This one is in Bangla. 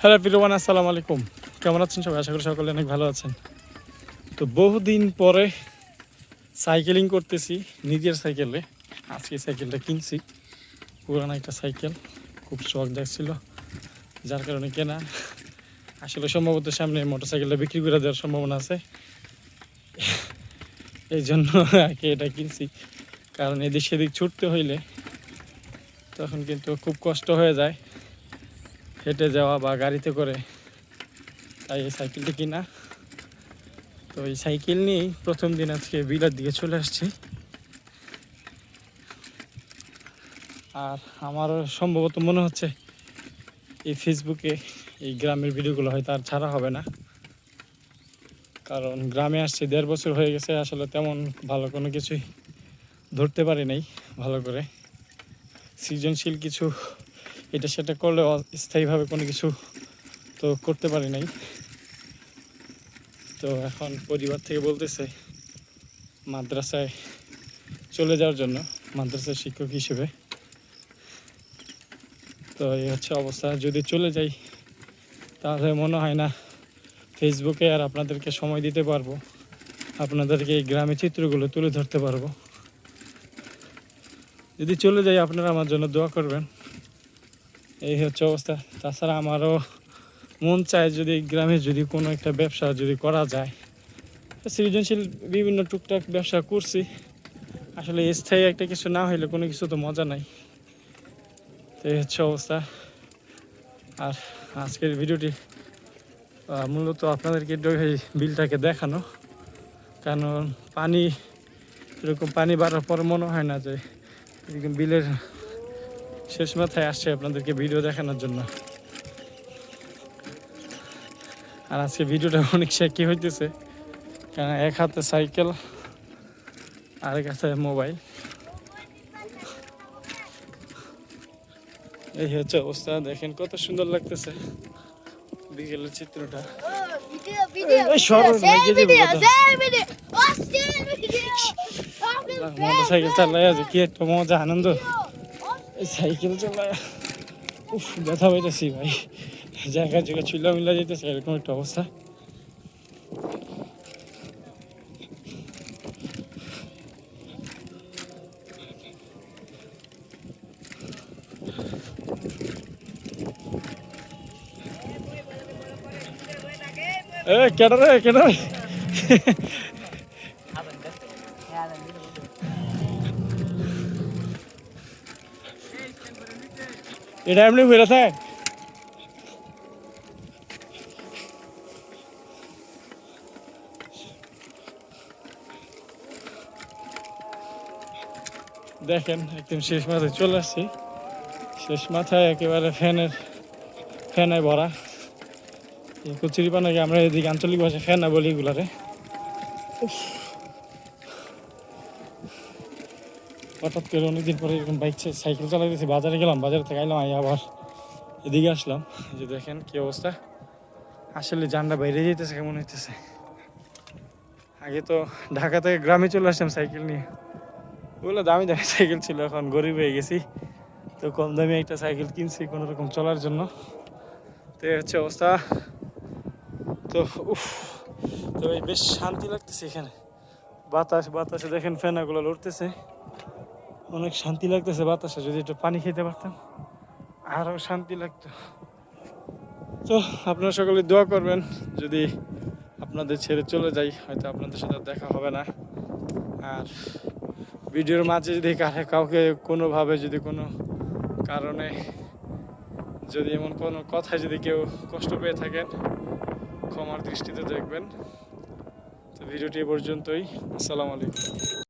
হ্যালো পিরোমান আসসালামু আলাইকুম। কেমন আছেন সবাই? আশা করি সকলে অনেক ভালো আছেন। তো বহুদিন পরে সাইকেলিং করতেছি, নিজের সাইকেলে আজকে সাইকেলটা কিনছি। পুরানো একটা সাইকেল খুব শখ দেখছিল যার কারণে কেনা। আসলে সম্ভবত সামনে মোটর সাইকেলটা বিক্রি করে দেওয়ার সম্ভাবনা আছে। এই জন্য আগে এটা কিনছি। কারণ এদিক সেদিক ছুটতে হইলে তখন কিন্তু খুব কষ্ট হয়ে যায়। হেঁটে যাওয়া বা গাড়িতে করে তাই এই সাইকেলটি কিনা। তো এই সাইকেল নিয়েই প্রথম দিন আজকে বিলার দিকে চলে আসছি। আর আমার সম্ভবত মনে হচ্ছে এই ফেসবুকে এই গ্রামের ভিডিওগুলো হয়তো আর ছাড়া হবে না। কারণ গ্রামে আসছি, দেড় বছর হয়ে গেছে, আসলে তেমন ভালো কোনো কিছুই ধরতে পারি নাই ভালো করে। সৃজনশীল কিছু এটা সেটা করলে স্থায়ীভাবে কোনো কিছু তো করতে পারি নাই। তো এখন পরিবার থেকে বলতেছে, মাদ্রাসায় চলে যাওয়ার জন্য, মাদ্রাসার শিক্ষক হিসেবে। তো এই হচ্ছে অবস্থা। যদি চলে যাই, তাহলে মনে হয় না ফেসবুকে আর আপনাদেরকে সময় দিতে পারব। আপনাদেরকে এই গ্রামে চিত্রগুলো তুলে ধরতে পারব। যদি চলে যাই, আপনারা আমার জন্য দোয়া করবেন। এই হচ্ছে অবস্থা। তাছাড়া আমারও মন চায় যদি গ্রামে যদি কোনো একটা ব্যবসা যদি করা যায়। সৃজনশীল বিভিন্ন টুকটাক ব্যবসা করছি। আসলে স্থায়ী একটা কিছু না হইলে কোনো কিছু তো মজা নাই। তো এই হচ্ছে অবস্থা। আর আজকের ভিডিওটি মূলত আপনাদেরকে এই বিলটাকে দেখানো। কারণ পানি, এরকম পানি বাড়ার পর মনে হয় না যে এরকম বিলের শেষ মাথায় আসছে আপনাদেরকে ভিডিও দেখানোর জন্য। আর আজকে ভিডিওটা অনেক শেখি হইতেছে। কারণ এক হাতে সাইকেল আরেক হাতে মোবাইল এই হচ্ছে অবস্থা দেখেন কত সুন্দর লাগতেছে বিকেলের চিত্রটা। ভিডিও ভিডিও এই সরো, সেই লাগিয়ে দেবো ভিডিও কথা। সেই ভিডিও অস্থির ভিডিও মোটর সাইকেল চালাই আছে কি একটা মজা আনন্দ। সাইকেল চালায় উফ, ব্যথা পাইতেছি ভাই। জায়গা জায়গা চুলা মিলা যেতেছে এরকম একটা অবস্থা। এ, কেডা এটা এমনি থাক দেখেন, একদম শেষ মাথায় চলে আসছি। শেষ মাথায় একেবারে ফ্যানের ফ্যানে ভরা। কচুরি পানাকে আমরা এদিকে আঞ্চলিক ভাষায় ফ্যানা বলি এগুলারে। হঠাৎ করে অনেকদিন পরে এরকম বাইক সাইকেল চালাইতেছি, বাজারে গেলাম, বাজারে থেকে আইলাম আই আবার এদিকে আসলাম। যে দেখেন কি অবস্থা। আসলে জানটা বাইরে যেতেছে কেমন হইতেছে। আগে তো ঢাকা থেকে গ্রামে চলে আসলাম সাইকেল নিয়ে। ওগুলো দামি দামি সাইকেল ছিল, এখন গরিব হয়ে গেছি। তো কম দামি একটা সাইকেল কিনছি কোনো রকম চলার জন্য। তো এই হচ্ছে অবস্থা। তো উফ, তো বেশ শান্তি লাগতেছে এখানে। বাতাস, বাতাসে দেখেন ফেনাগুলো লড়তেছে। অনেক শান্তি লাগতেছে বাতাসে, যদি একটু পানি খেতে পারতাম আরও শান্তি লাগতো। তো আপনারা সকলে দোয়া করবেন, যদি আপনাদের ছেড়ে চলে যাই, হয়তো আপনাদের সাথে দেখা হবে না। আর ভিডিওর মাঝে যদি কারে, কাউকে কোনোভাবে যদি কোনো কারণে যদি এমন কোনো কথায় যদি কেউ কষ্ট পেয়ে থাকেন, ক্ষমার দৃষ্টিতে দেখবেন। তো ভিডিওটি পর্যন্তই। আসসালামু আলাইকুম।